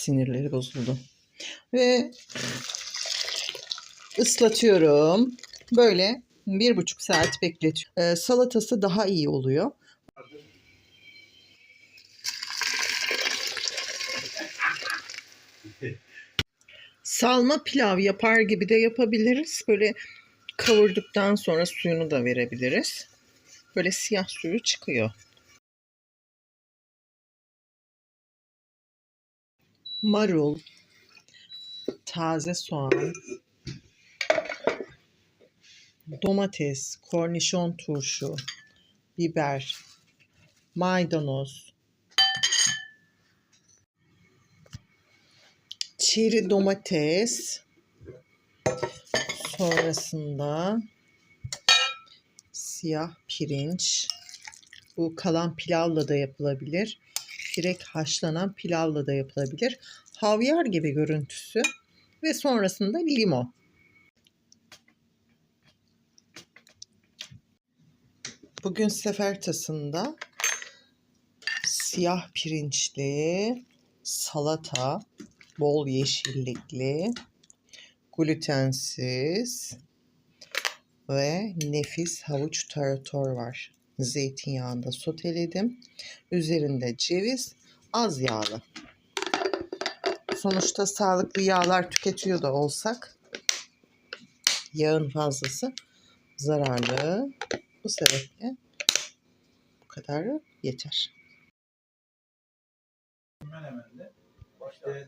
Sinirleri bozuldu. Ve ıslatıyorum. Böyle bir buçuk saat bekletiyorum. Ee, salatası daha iyi oluyor. Salma pilav yapar gibi de yapabiliriz. Böyle kavurduktan sonra suyunu da verebiliriz. Böyle siyah suyu çıkıyor. Marul, taze soğan, domates, kornişon turşu, biber, maydanoz, çeri domates, sonrasında siyah pirinç. Bu kalan pilavla da yapılabilir. Direkt haşlanan pilavla da yapılabilir. Havyar gibi görüntüsü ve sonrasında limon. Bugün sefertasında siyah pirinçli salata, bol yeşillikli, glutensiz ve nefis havuç tarator var. Zeytinyağında soteledim. Üzerinde ceviz, az yağlı. Sonuçta sağlıklı yağlar tüketiyor da olsak yağın fazlası zararlı. Bu sebeple bu kadar yeter. Menemen'de işte